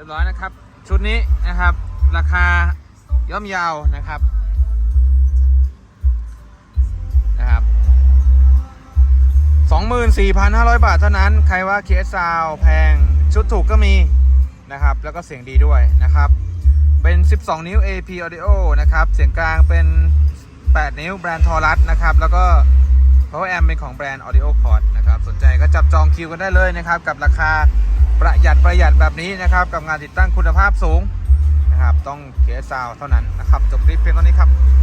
ียบร้อยนะครับ ชุดนี้นะครับ ราคาย่อมเยาวนะครับนะครับ24,500 บาทเท่านั้น ใครว่า KS Sound แพงชุดถูกก็มีนะครับ แล้วก็เสียงดีด้วยนะครับ เป็น 12 นิ้ว AP Audio นะครับ เสียงกลางเป็น 8 นิ้วแบรนด์ทอรัสนะครับ แล้วก็ Power Amp เป็นของแบรนด์ Audio Cord นะครับ สนใจก็จับจองคิวกันได้เลยนะครับ กับราคา ประหยัดประหยัดแบบนี้นะครับ กับงานติดตั้งคุณภาพสูงนะครับ ต้อง KS Sound เท่านั้นนะครับจบคลิปเพียงเท่านี้ครับ